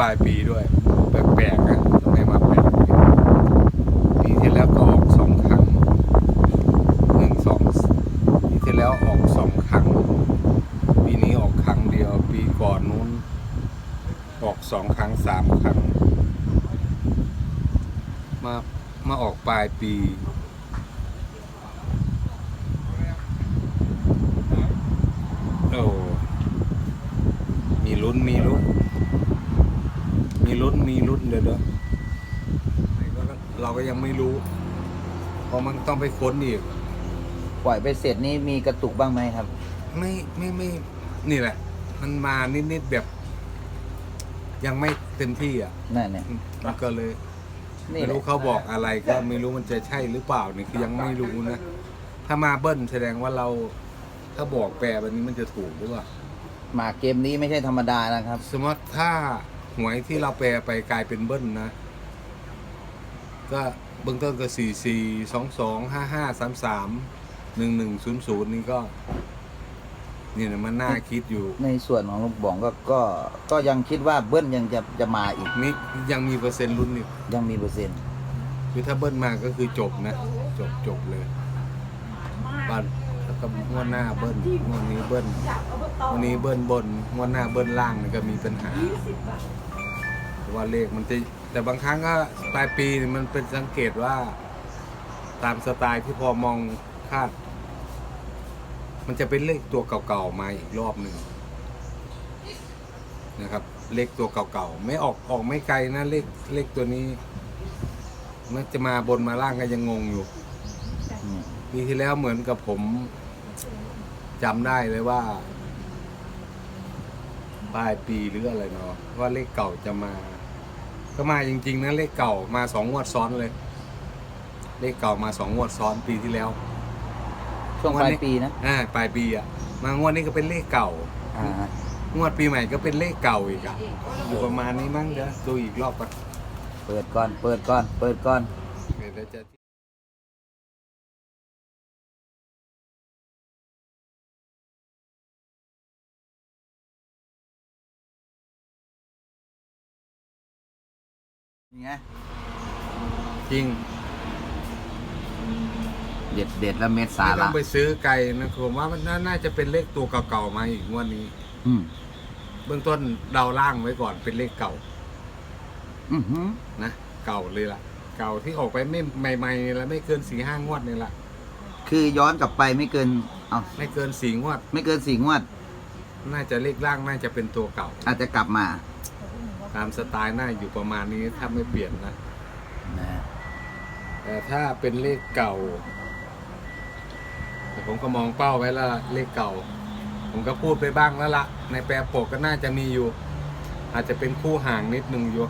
ปลายปีด้วย แปลกๆนะทำไมมาแปลกปีที่แล้วก็ออกสองครั้งหนึ่งสองปีที่แล้วออกสองครั้ง ปีนี้ออกครั้งเดียว ปีก่อนนู้น ออกสองครั้งสามครั้ง มามาออกปลายปีโอ้มีลุ้นมีลุ้น มีลุ้นมีลุ้นเดี๋ยวเดี๋ยวเราก็ยังไม่รู้ เพราะมันต้องไปค้นอีก ปล่อยไปเสร็จนี่มีกระตุกบ้างไหมครับ ไม่ไม่ไม่นี่แหละ มันมานิดๆแบบ ยังไม่เต็มที่อะนั่นเนี่ยมันก็เลยนี่ไม่แหละรู้เขาบอกอะไรก็ไม่รู้มันจะใช่หรือเปล่านี่คือยังไม่รู้นะ ถ้ามาเบิ้ลแสดงว่าเรา ถ้าบอกแปลแบบนี้มันจะถูกหรือเปล่าหมากเกมนี้ไม่ใช่ธรรมดานะครับ สมมติถ้าห วยที่เราแปลไปกลายเป็นเบิ้ลนะ ก็เบื้องต้นก็สี่สี่สองสองห้าห้าสามสามหนึ่งหนึ่งศูนย์ศูนย์นี่ก็นี่นะมันน่าคิดอยู่ ในส่วนของลุงบองก็ก็ก็ยังคิดว่าเบิ้ลยังจะจะมาอีก นี่ยังมีเปอร์เซ็นต์ลุ้นอยู่ยังมีเปอร์เซ็นต์คือถ้าเบิ้ลมาก็คือจบนะ จบจบเลยบัตรแล้วก็งวดหน้าเบิ้ลงวดนี้เบิ้ลงวันนี้เบิ้ลบนงวดหน้าเบิ้ลล่างนี่ก็มีปัญหาเพราะ ว่าเลขมันจะแต่บางครั้งก็ปลายปีนี่มันเป็นสังเกตว่า ตามสไตล์ที่พอมองคาด มันจะเป็นเลขตัวเก่าๆมาอีกรอบหนึ่งนะครับ เลขตัวเก่าๆไม่ออกออกไม่ไกลนะเลขเลขตัวนี้ มันจะมาบนมาล่างก็ยังงงอยู่อืมปีที่แล้วเหมือนกับผมจำได้เลยว่า ปลายปีหรืออะไรเนาะว่าเลขเก่าจะมา ก็มาจริง ๆนะเลขเก่ามาสองงวดซ้อนเลย เลขเก่ามาสองงวดซ้อนปีที่แล้วช่วงปลายปีนะอ่าปลายปีอะมางวดนี้ก็เป็นเลขเก่าอ่างวดปีใหม่ก็เป็นเลขเก่าอีกอะอยู่ประมาณนี้มั้งเดี๋ยวดูอีกรอบก่อนเปิดก่อน เปิดก่อน เปิดก่อน เดี๋ยวจะ นี่ไงจริงเด็ดเด็ดแล้วเม็ดสาไม่ต้ระองไปซื้อไกลนะผมว่ามันน่าน่าจะเป็นเลขตัวเก่าๆมาอีกงวดนี้ อืมเบื้องต้นเดาล่างไว้ก่อนเป็นเลขเก่าอือหือนะเก่าเลยล่ะ เก่าที่ออกไปไม่ใหม่ๆนี่ละไม่เกินสี่ห้างวดนี่ละคือย้อนกลับไปไม่เกิน เอาไม่เกินสี่งวด ไม่เกินสี่งวด น่าจะเลขล่างน่าจะเป็นตัวเก่า อาจจะกลับมา ตามสไตล์น่าอยู่ประมาณนี้ถ้าไม่เปลี่ยนนะนะแต่ถ้าเป็นเลขเก่า แต่ผมก็มองเป้าไว้แล้วล่ะเลขเก่า ผมก็พูดไปบ้างแล้วละในแปรปกก็น่าจะมีอยู่ อาจจะเป็นคู่ห่างนิดนึงอยู่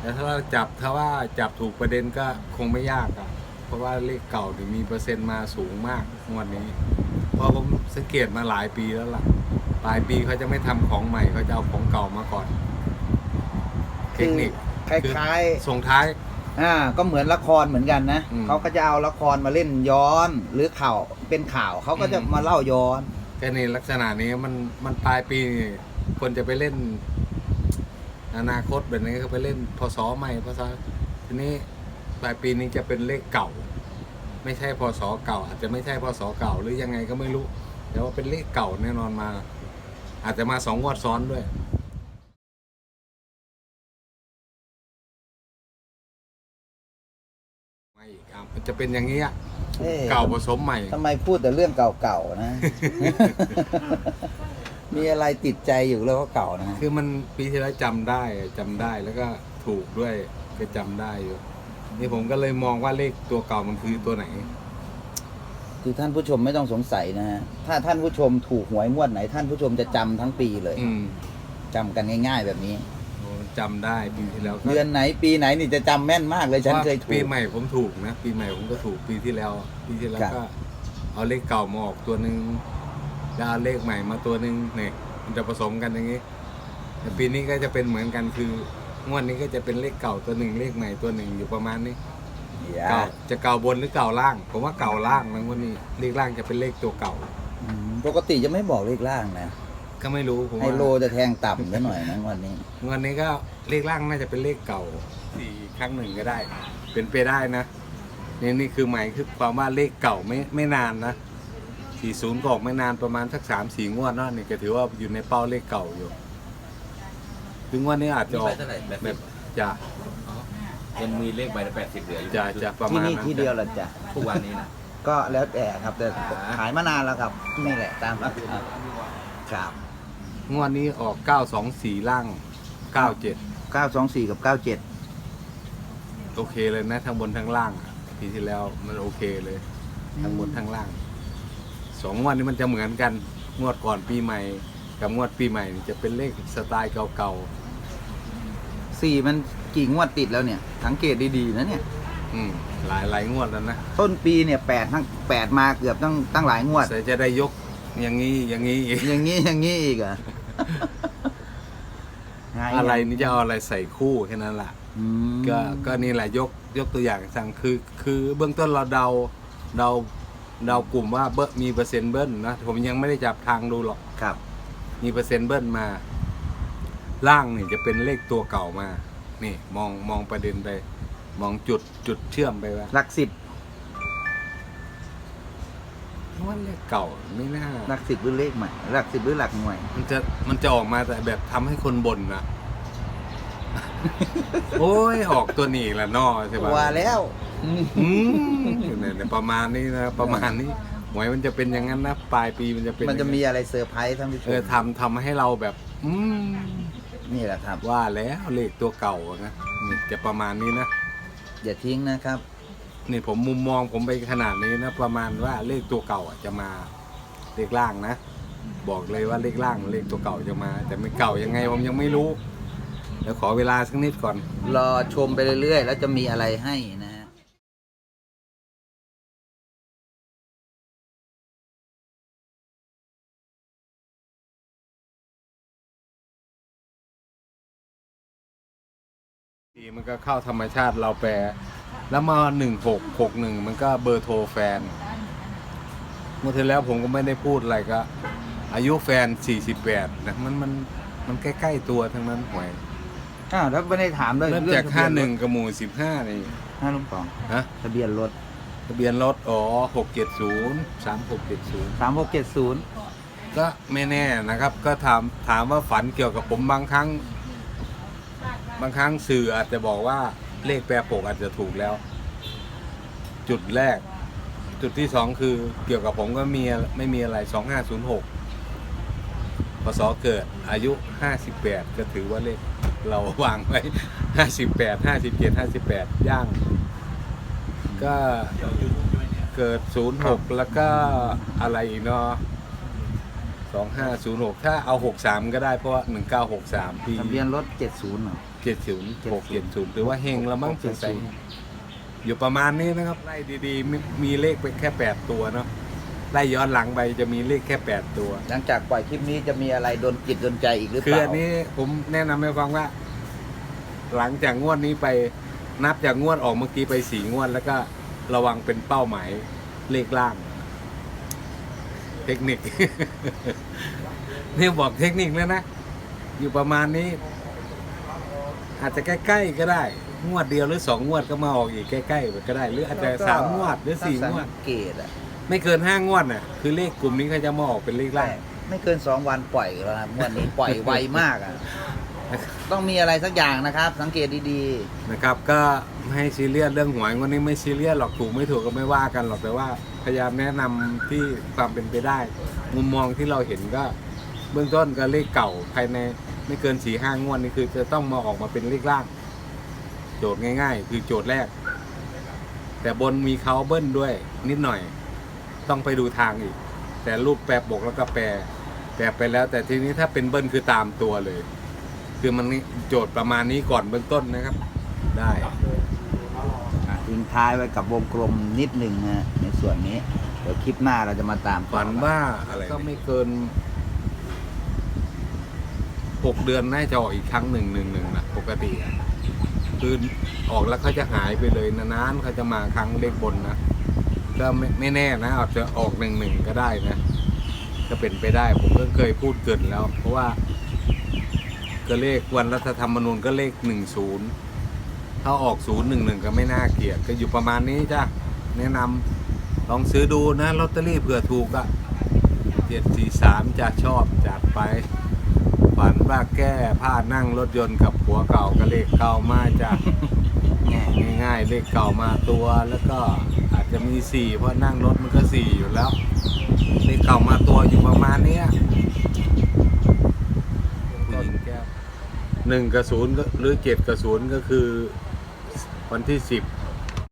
แต่ถ้าเราจับถ้าว่าจับถูกประเด็นก็คงไม่ยากอะ่ะเพราะว่าเลขเก่าเนี่ยมีเปอร์เซ็นต์มาสูงมากงวดนี้ เพราะผมสังเกตมาหลายปีแล้วล่ะ ปลายปีเขาจะไม่ทำของใหม่เขาจะเอาของเก่ามาก่อน เทคนิคคล้ายส่งท้ายๆอ่าก็เหมือนละครเหมือนกันนะอืมเขาก็จะเอาละครมาเล่นย้อน หรือข่าวเป็นข่าวเขาก็จะอืม มาเล่าย้อนแต่ในลักษณะนี้มันมันปลายปีนี่คนจะไปเล่น อนาคตแบบนี้ก็ไปเล่นพศใหม่พศทีนี้ปลายปีนี้จะเป็นเลขเก่า ไม่ใช่พศเก่า อาจจะไม่ใช่พศเก่าหรือยังไงก็ไม่รู้ แต่ว่าเป็นเลขเก่าแน่นอนมา อาจจะมาสองงวดซ้อนด้วยไม่อีกอะมันจะเป็นอย่างนี้อะเอ๊ะเก่าผสมใหม่ ทำไมพูดแต่เรื่องเก่าๆนะ มีอะไรติดใจอยู่แล้วก็เก่านะ คือมันปีที่แล้วจำได้จำได้แล้วก็ถูกด้วยก็จำได้อยู่นี่ผมก็เลยมองว่าเลขตัวเก่ามันคือตัวไหน คือท่านผู้ชมไม่ต้องสงสัยนะฮะถ้าท่านผู้ชมถูกหวยงวดไหน ท่านผู้ชมจะจำทั้งปีเลยอืมจำกันง่าย ๆ แบบนี้ โอ้จำได้ปีที่แล้วก็เดือนไหนปีไหนนี่จะจำแม่นมากเลยฉันเคยถูปีกใหม่ผมถูกนะ ปีใหม่ผมก็ถูกปีที่แล้ว ปีที่แล้วครับ ก็เอาเลขเก่ามาออกตัวหนึ่งแล้วเอาเลขใหม่มาตัวหนึ่งเนี่ยมันจะผสมกันอย่างนี้แต่ปีนี้ก็จะเป็นเหมือนกันคืองวดนี้ก็จะเป็นเลขเก่าตัวหนึ่งเลขใหม่ตัวหนึ่งอยู่ประมาณนี้อย่า เก่าจะเก่าบนหรือเก่าล่าง ผมว่าเก่าล่างนะงวันนี้เลขล่างจะเป็นเลขตัวเก่าอืมปกติจะไม่บอกเลขล่างนะก็ไม่รู้ผมไฮว่าโลจะแทงต่ำซะหน่อยนะงวันนี้ วันนี้ก็เลขล่างน่าจะเป็นเลขเก่าสี่ครั้งหนึ่งก็ได้ เป็นไปได้นะนี่นี่คือหมายคือความว่าเลขเก่าไม่ไม่นานนะสี่ศูนย์ก็ออกไม่นานประมาณสักสามสี่งวดเนาะนี่ก็ถือว่าอยู่ในเป้าเลขเก่าอยู่ ถึงวันนี้อาจจะออกมีใบเท่าไหร่แปดแบสิบบจะ ยังมีเลขใบละแปดสิบเหลืออยู่จะจะประที่มาณนี่นั้นที่เดียวเหรอจ๊ะทุกวันนี้นะ ก็แล้วแต่ครับแต่อ่าขายมานานแล้วครับ นี่แหละตามราคาครับงวดนี้ออกเก้าสองสี่ล่างเก้าเจ็ด924 กับ 97 โอเคเลยนะทั้งบนทั้งล่างอะปีที่แล้วมันโอเคเลย ทั้งบนทั้งล่างสองงวันนี้มันจะเหมือนกันงวดก่อนปีใหม่ กับงวดปีใหม่นี่จะเป็นเลขสไตล์เก่า4มัน กี่งวดติดแล้วเนี่ย สังเกตดีๆนะเนี่ยๆอืมหลายหลายงวดแล้วนะต้นปีเนี่ย8ทั้ง8มาเกือบตั้งตั้งหลายงวด แต่จะได้ยกอย่างนี้อย่างนี้อีกอย่างนี้อย่างนี้อีกเหรอะอะไรนี่จะเอาอะไรใส่คู่แค่นั้นแหละอืมก็ก็นี่แหละยกยกตัวอย่างสั่งคือ คือเบื้องต้นเราเดาเดาเดากลุ่มว่าเบิ้ลมีเปอร์เซ็นต์เบิ้ลนะผมยังไม่ได้จับทางดูหรอก ครับ มีเปอร์เซ็นต์เบิ้ลมา ล่างนี่จะเป็นเลขตัวเก่ามา นี่มองมองประเด็นไป มองจุดจุดเชื่อมไปว่าหลักสิบว่าเลขเก่าไม่น่าหลักสิบหรือเลขใหม่หลักสิบหรือหลักหน่วย มันจะมันจะออกมาแต่แบบทำให้คนบ่นนะโอ้ยออกตัวนี้ละนอใช่ปะว่าแล้วอืมเนี่ยประมาณนี้นะประมาณนี้หวยมันจะเป็นอย่างนั้นนะปลายปีมันจะเป็นมันจะอย่างมีอะไรเซอร์ไพรส์ท่านผู้ชเออมทำทำให้เราแบบ อืม นี่แหละครับ ว่าแล้วเลขตัวเก่านะนี่จะประมาณนี้นะ อย่าทิ้งนะครับ นี่ผมมุมมองผมไปขนาดนี้นะ ประมาณว่าเลขตัวเก่าอะจะมาเลขล่างนะ บอกเลยว่าเลขล่างเลขตัวเก่าจะมา แต่ไม่เก่ายังไงผมยังไม่รู้เดี๋ยวขอเวลาสักนิดก่อน รอชมไปเรื่อยๆ แล้วจะมีอะไรให้ มันก็เข้าธรรมชาติเราแปล แล้วมาหนึ่งหกหกหนึ่งมันก็เบอร์โทรแฟนเมื่อที่แล้วผมก็ไม่ได้พูดอะไรก็ อายุแฟนสี่สิบแปดนะมันมันมันใกล้ๆตัวทั้งนั้นหวยอ้าวแล้วไม่ได้ถามด้วยเริ่มรื่จากทะเบีห้ายรถหนึ่งกับหมู่สิบห้านี่ห้าลุงปองฮะทะเบียนรถทะเบียนรถอ๋อหกเจ็ดศูนย์สามหกเจ็ดศูนย์สามหกเจ็ดศูนย์ก็ไม่แน่นะครับ ก็ถามถามว่าฝันเกี่ยวกับผมบางครั้ง บางครั้งสื่ออาจจะบอกว่าเลขแปรปกอาจจะถูกแล้ว จุดแรก จุดที่สองคือเกี่ยวกับผมก็มีไม่มีอะไรสองห้าศูนย์หกพศเกิดอายุห้าสิบแปดก็ถือว่าเลขเราวางไว้ห้าสิบแปดห้าสิบเจ็ดห้าสิบแปดย่าง ก็เกิดศูนย์หกแล้วก็อะไรอีกเนาะ สองห้าศูนย์หกถ้าเอาหกสามก็ได้เพราะว่าหนึ่งเก้าหกสามปีทะเบียนรถเจ็ดศูนย์เจ็ดศูนย์หกเจ็ดศูนย์ถือว่าเฮงแล้วมั้งสงสัยอยู่ประมาณนี้นะครับไล่ดีๆมีมีเลขไปแค่แปดตัวเนาะไล่ย้อนหลังไปจะมีเลขแค่แปดตัว หลังจากปล่อยคลิปนี้จะมีอะไรโดนจิตโดนใจอีกหรือเปคือล่าอันนี้ผมแนะนำให้ฟังว่า หลังจากงวดนี้ไปนับจากงวดออกเมื่อกี้ไปสี่งวด แล้วก็ระวังเป็นเป้าหมายเลขล่าง เทคนิค นี่บอกเทคนิคแล้วนะ อยู่ประมาณนี้ อาจจะใกล้ๆก็ได้ งวดเดียวหรือสองงวดก็มาออกอีกใกล้ๆก็ได้ หรืออาจจะสามงวดหรือสี่งวดถ้าสังเกตอะไม่เกินห้างวดน่ะ คือเลขกลุ่มนี้เขาจะมาออกเป็นเลขล่างไม่เกินสองวันปล่อยแล้วนะงวันนี้ปล่อยไวมากอะ ต้องมีอะไรสักอย่างนะครับ สังเกตดีนะครับก็ไม่ให้ซีเรียสเรื่องหวยวันนี้ไม่ซีเรียสหรอกถูกไม่ถูกก็ไม่ว่ากันหรอกแต่ว่าพยายามแนะนำที่ความเป็นไปได้ มุมมองที่เราเห็นก็ เบื้องต้นก็เลขเก่าภายในไม่เกินสี่ห้างวดนี่คือ จะต้องมาออกมาเป็นเลขล่าง โจทย์ง่าย ๆ คือโจทย์แรก แต่บนมีเขาเบิ้ลด้วยนิดหน่อย ต้องไปดูทางอีก แต่รูปแปรปกแล้วก็แปรแปรไปแล้ว แต่ทีนี้ถ้าเป็นเบิ้ลคือตามตัวเลย คือมันนี่โจทย์ประมาณนี้ก่อนเบื้องต้นนะครับ ได้ๆอะทิ้งท้ายไว้กับวงกลมนิดหนึ่งนะในส่วนนี้ เดี๋ยวคลิปหน้าเราจะมาตามต่อฝันว่าอะไรก็ไม่เกินหกเดือนน่าจะออกอีกครั้งหนึ่งหนึ่งหนึ่งนะปกติอะคือออกแล้วเขาจะหายไปเลยนานๆเขาจะมาครั้งเลขบนนะก็ไม่ไม่แน่นะอาจจะออกหนึ่งหนึ่งก็ได้นะก็เป็นไปได้ ผมก็เคยพูดเกรินแล้ว เพราะว่า ก็เลขวันรัฐธรรมนูญก็เลขหนึ่งศูนย์ถ้าออกศูนย์หนึ่งหนึ่งก็ไม่น่าเกลียดก็อยู่ประมาณนี้จ้ะแนะนำลองซื้อดูนะลอตเตอรี่เผื่อถูกอะเจ็ดสี่สามจะชอบจัดไป ฝันว่าแก้ผ้านั่งรถยนต์กับผัวเก่าก็เลขเก่ามาจ้ะ ง่ายๆเลขเก่ามาตัวแล้วก็อาจจะมีสี่เพราะนั่งรถมันก็สี่อยู่แล้ว เลขเก่ามาตัวอยู่ประมาณเนี้ย หนึ่งกับศูนย์หรือเจ็ดกับศูนย์ก็คือวันที่สิบ